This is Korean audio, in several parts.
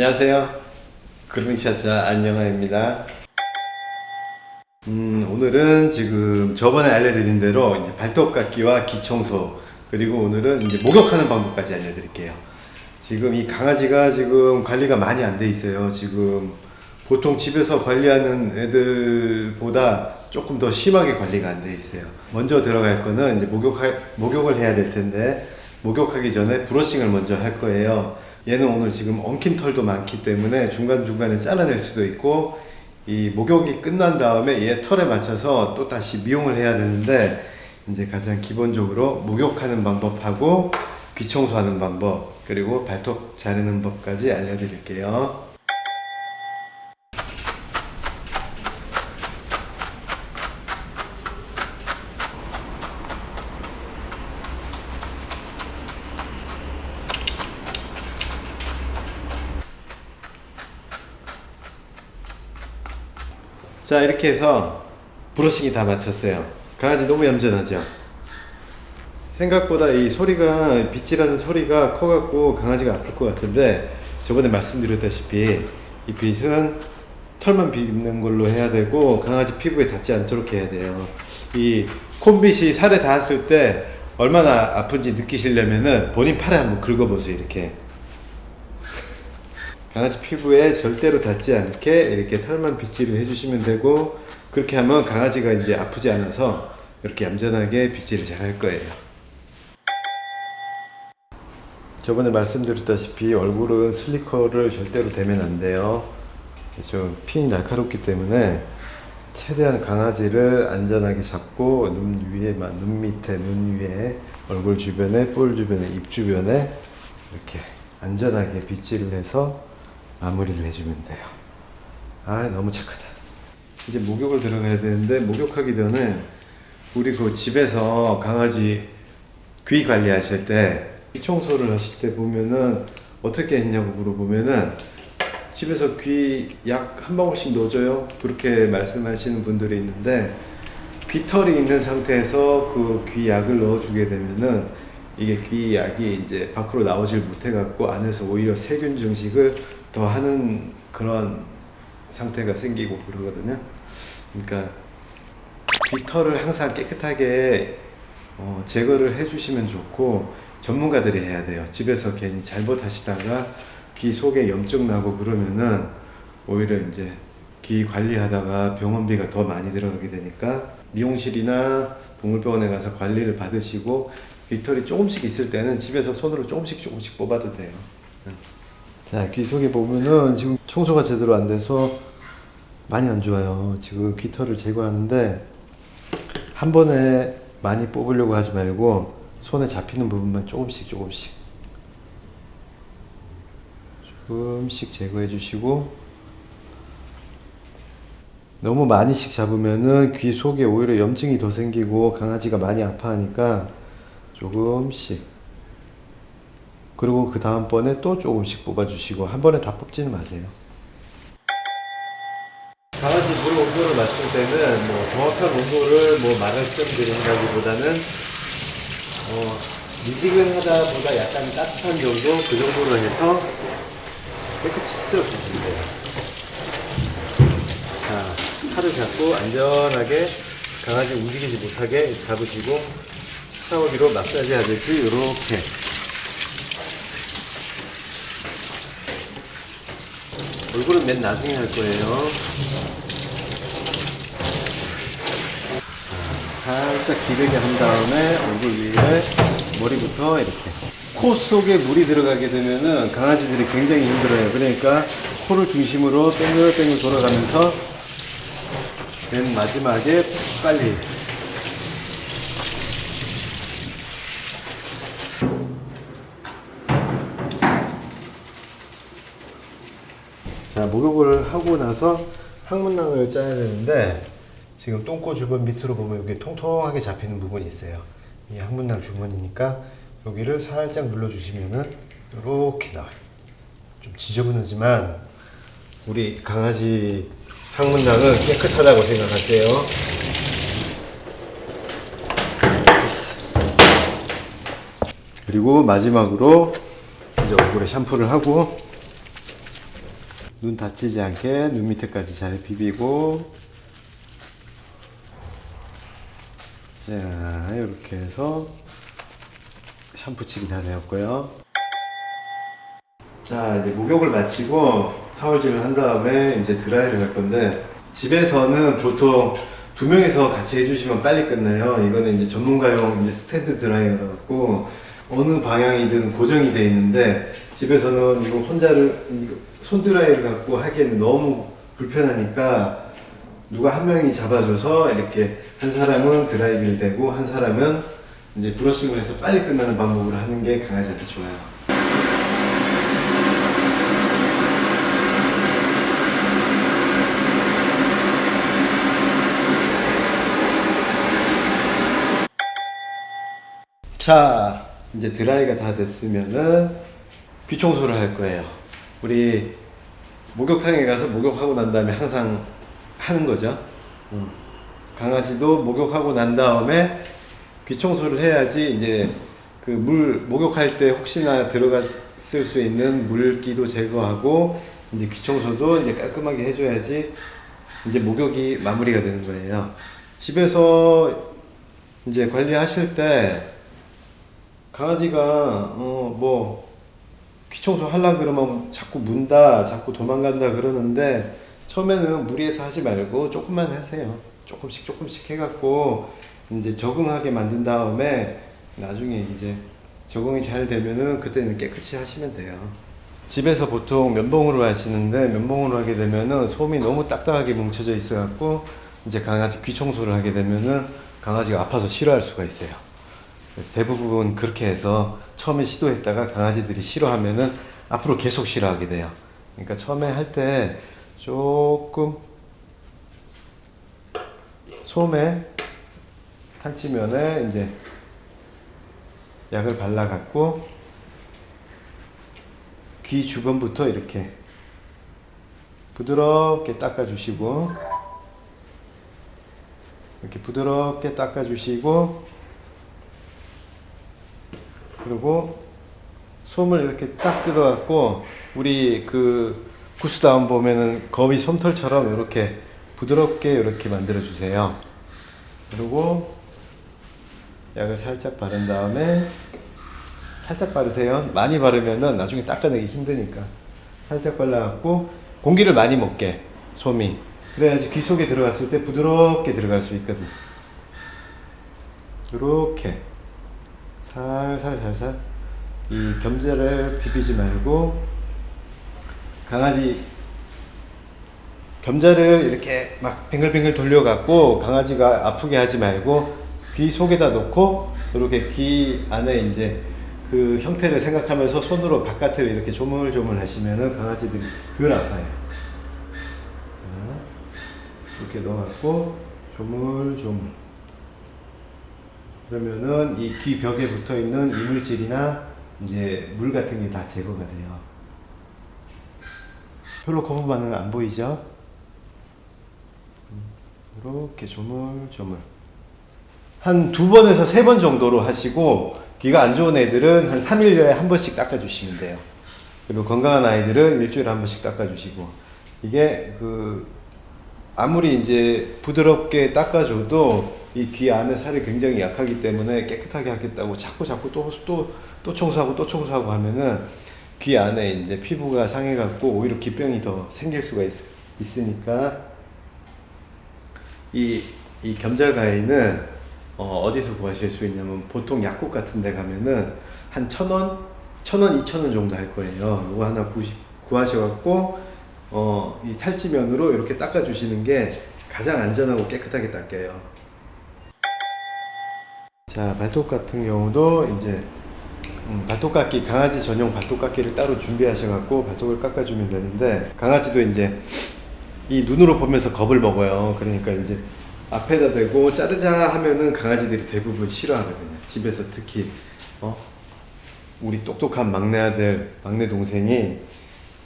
안녕하세요. 그릉차차 안녕하입니다. 음, 오늘은 지금 저번에 알려드린 대로 이제 발톱 깎기와 기청소 그리고 오늘은 이제 목욕하는 방법까지 알려드릴게요. 지금 이 강아지가 지금 관리가 많이 안 돼 있어요. 지금 보통 집에서 관리하는 애들보다 조금 더 심하게 관리가 안 돼 있어요. 먼저 들어갈 거는 이제 목욕하, 목욕을 해야 될 텐데 목욕하기 전에 브러싱을 먼저 할 거예요. 얘는 오늘 지금 엉킨 털도 많기 때문에 중간중간에 잘라낼 수도 있고 이 목욕이 끝난 다음에 얘 털에 맞춰서 또 다시 미용을 해야 되는데 이제 가장 기본적으로 목욕하는 방법하고 귀 청소하는 방법 그리고 발톱 자르는 법까지 알려드릴게요. 자 이렇게 해서 브러싱이 다 마쳤어요. 강아지 너무 얌전하죠? 생각보다 이 소리가 빗질하는 소리가 커갖고 강아지가 아플 것 같은데 저번에 말씀드렸다시피 이 빗은 털만 빗는 걸로 해야 되고 강아지 피부에 닿지 않도록 해야 돼요. 이 콘빗이 살에 닿았을 때 얼마나 아픈지 느끼시려면은 본인 팔에 한번 긁어보세요 이렇게 강아지 피부에 절대로 닿지 않게 이렇게 털만 빗질을 해주시면 되고 그렇게 하면 강아지가 이제 아프지 않아서 이렇게 얌전하게 빗질을 잘 할 거예요. 저번에 말씀드렸다시피 얼굴은 슬리커를 절대로 대면 안 돼요. 좀 핀이 날카롭기 때문에 최대한 강아지를 안전하게 잡고 눈 위에만 눈 밑에 눈 위에 얼굴 주변에 볼 주변에 입 주변에 이렇게 안전하게 빗질을 해서 마무리를 해주면 돼요. 아 너무 착하다. 이제 목욕을 들어가야 되는데 목욕하기 전에 우리 그 집에서 강아지 귀 관리하실 때 귀 청소를 하실 때 보면은 어떻게 했냐고 물어보면은 집에서 귀 약 한 방울씩 넣어줘요. 그렇게 말씀하시는 분들이 있는데 귀털이 있는 상태에서 그 귀 약을 넣어주게 되면은 이게 귀 약이 이제 밖으로 나오질 못해 갖고 안에서 오히려 세균 증식을 더 하는 그런 상태가 생기고 그러거든요. 그러니까 귀털을 항상 깨끗하게 어, 제거를 해주시면 좋고 전문가들이 해야 돼요. 집에서 괜히 잘못하시다가 귀 속에 염증 나고 그러면은 오히려 이제 귀 관리하다가 병원비가 더 많이 들어가게 되니까 미용실이나 동물병원에 가서 관리를 받으시고 귀털이 조금씩 있을 때는 집에서 손으로 조금씩 조금씩 뽑아도 돼요. 응. 자, 귀 속에 보면은 지금 청소가 제대로 안 돼서 많이 안 좋아요. 지금 귀털을 제거하는데 한 번에 많이 뽑으려고 하지 말고 손에 잡히는 부분만 조금씩 조금씩 조금씩 제거해 주시고 너무 많이씩 잡으면은 귀 속에 오히려 염증이 더 생기고 강아지가 많이 아파하니까 조금씩 그리고 그 다음번에 또 조금씩 뽑아주시고 한 번에 다 뽑지는 마세요. 강아지 물 온도를 맞출 때는 뭐 정확한 온도를 뭐 말씀 드린다기보다는 어, 미지근하다 보다 약간 따뜻한 정도 그 정도로 해서 깨끗이 씻어주시면 돼요. 자, 팔을 잡고 안전하게 강아지 움직이지 못하게 잡으시고 샤워기로 마사지 하듯이 이렇게 얼굴은 맨 나중에 할 거예요. 자, 살짝 기르게 한 다음에 얼굴 위에 머리부터 이렇게. 코 속에 물이 들어가게 되면은 강아지들이 굉장히 힘들어요. 그러니까 코를 중심으로 뺑글뺑글 돌아가면서 맨 마지막에 빨리 목욕을 하고 나서 항문낭을 짜야 되는데 지금 똥꼬 주변 밑으로 보면 여기 통통하게 잡히는 부분이 있어요. 이 항문낭 주머니니까 여기를 살짝 눌러주시면은 이렇게 나와요. 좀 지저분하지만 우리 강아지 항문낭은 깨끗하다고 생각하세요. 그리고 마지막으로 이제 얼굴에 샴푸를 하고 눈 다치지 않게 눈 밑에까지 잘 비비고. 자 이렇게 해서 샴푸칠이 다 되었고요. 자 이제 목욕을 마치고 타월질을 한 다음에 이제 드라이를 할 건데 집에서는 보통 두 명이서 같이 해주시면 빨리 끝나요. 이거는 이제 전문가용 이제 스탠드 드라이어라 갖고 어느 방향이든 고정이 돼 있는데 집에서는 이거 혼자를 이거 손 드라이를 갖고 하기에는 너무 불편하니까 누가 한 명이 잡아줘서 이렇게 한 사람은 드라이기를 대고 한 사람은 이제 브러싱을 해서 빨리 끝나는 방법으로 하는 게 강아지한테 좋아요. 자, 이제 드라이가 다 됐으면은 귀 청소를 할 거예요. 우리 목욕탕에 가서 목욕하고 난 다음에 항상 하는 거죠. 음. 강아지도 목욕하고 난 다음에 귀 청소를 해야지 이제 그 물 목욕할 때 혹시나 들어갔을 수 있는 물기도 제거하고 이제 귀 청소도 이제 깔끔하게 해줘야지 이제 목욕이 마무리가 되는 거예요. 집에서 이제 관리하실 때 강아지가 어 뭐 귀청소 하려 그러면 자꾸 문다, 자꾸 도망간다 그러는데 처음에는 무리해서 하지 말고 조금만 하세요. 조금씩 조금씩 해갖고 이제 적응하게 만든 다음에 나중에 이제 적응이 잘 되면은 그때는 깨끗이 하시면 돼요. 집에서 보통 면봉으로 하시는데 면봉으로 하게 되면은 솜이 너무 딱딱하게 뭉쳐져 있어갖고 이제 강아지 귀 청소를 하게 되면은 강아지가 아파서 싫어할 수가 있어요. 대부분 그렇게 해서 처음에 시도했다가 강아지들이 싫어하면은 앞으로 계속 싫어하게 돼요. 그러니까 처음에 할 때 조금 솜에 탈지면에 이제 약을 발라갖고 귀 주변부터 이렇게 부드럽게 닦아주시고 이렇게 부드럽게 닦아주시고 그리고 솜을 이렇게 딱 뜯어갖고 우리 그 구스다운 보면은 거미 솜털처럼 이렇게 부드럽게 이렇게 만들어 주세요. 그리고 약을 살짝 바른 다음에 살짝 바르세요. 많이 바르면은 나중에 닦아내기 힘드니까 살짝 발라갖고 공기를 많이 먹게 솜이 그래야지 귀 속에 들어갔을 때 부드럽게 들어갈 수 있거든. 이렇게 살살 살살 이 겸자를 비비지 말고 강아지 겸자를 이렇게 막 뱅글뱅글 돌려갖고 강아지가 아프게 하지 말고 귀 속에다 놓고 이렇게 귀 안에 이제 그 형태를 생각하면서 손으로 바깥을 이렇게 조물조물 하시면은 강아지들이 덜 아파요. 자, 이렇게 넣어갖고 조물조물. 그러면은 이 귀 벽에 붙어 있는 이물질이나 이제 물 같은 게 다 제거가 돼요. 별로 거부 반응 안 보이죠? 이렇게 조물조물. 한 두 번에서 세 번 정도로 하시고 귀가 안 좋은 애들은 한 3일에 한 번씩 닦아주시면 돼요. 그리고 건강한 아이들은 일주일에 한 번씩 닦아주시고 이게 그 아무리 이제 부드럽게 닦아줘도 이 귀 안에 살이 굉장히 약하기 때문에 깨끗하게 하겠다고 자꾸 자꾸 또 또 또 청소하고 또 청소하고 하면은 귀 안에 이제 피부가 상해갖고 오히려 귀병이 더 생길 수가 있, 있으니까 이, 이 겸자가위는 어, 어디서 구하실 수 있냐면 보통 약국 같은 데 가면은 한 천 원, 천 원, 이천 원 정도 할 거예요. 이거 하나 구, 구하셔갖고 어, 이 탈지면으로 이렇게 닦아주시는 게 가장 안전하고 깨끗하게 닦여요. 자, 발톱 같은 경우도 이제 음, 발톱 깎기 강아지 전용 발톱 깎기를 따로 준비하셔갖고 발톱을 깎아주면 되는데 강아지도 이제 이 눈으로 보면서 겁을 먹어요. 그러니까 이제 앞에다 대고 자르자 하면은 강아지들이 대부분 싫어하거든요. 집에서 특히 어 우리 똑똑한 막내 아들, 막내 동생이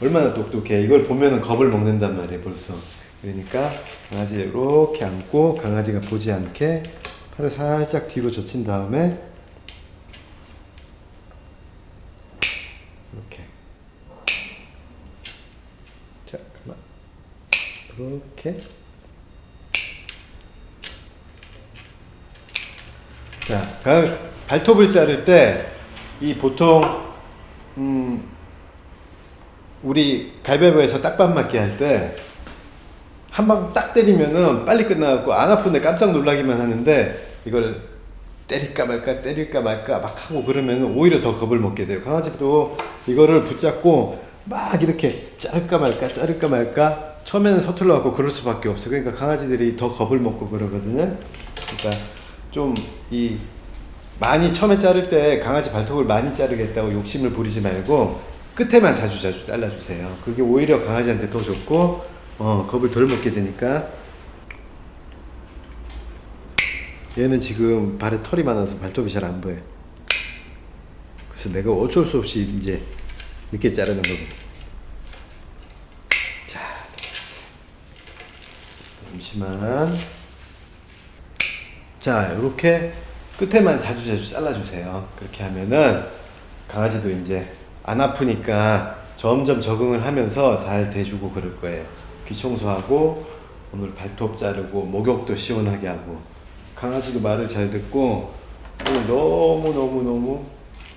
얼마나 똑똑해. 이걸 보면은 겁을 먹는단 말이에요, 벌써. 그러니까 강아지 이렇게 안고 강아지가 보지 않게 팔을 살짝 뒤로 젖힌 다음에 이렇게. 자, 이렇게 자, 가- 발톱을 자를 때 이 보통 음 우리 가위바위보에서 딱밥 맞기 할 때 한 방 딱 때리면은 빨리 끝나갖고 안 아픈데 깜짝 놀라기만 하는데 이걸 때릴까 말까 때릴까 말까 막 하고 그러면 오히려 더 겁을 먹게 돼요. 강아지도 이거를 붙잡고 막 이렇게 자를까 말까 자를까 말까 처음에는 서툴러 갖고 그럴 수밖에 없어. 그러니까 강아지들이 더 겁을 먹고 그러거든요. 그러니까 좀 이 많이 처음에 자를 때 강아지 발톱을 많이 자르겠다고 욕심을 부리지 말고 끝에만 자주 자주 잘라주세요. 그게 오히려 강아지한테 더 좋고 어, 겁을 덜 먹게 되니까 얘는 지금 발에 털이 많아서 발톱이 잘 안 보여. 그래서 내가 어쩔 수 없이 이제 늦게 자르는 거고. 자. 잠시만. 자, 이렇게 끝에만 자주 자주 잘라주세요. 그렇게 하면은 강아지도 이제 안 아프니까 점점 적응을 하면서 잘 대주고 그럴 거예요. 귀 청소하고 오늘 발톱 자르고 목욕도 시원하게 하고 강아지도 말을 잘 듣고 오늘 너무 너무 너무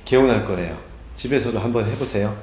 개운할 거예요. 집에서도 한번 해보세요.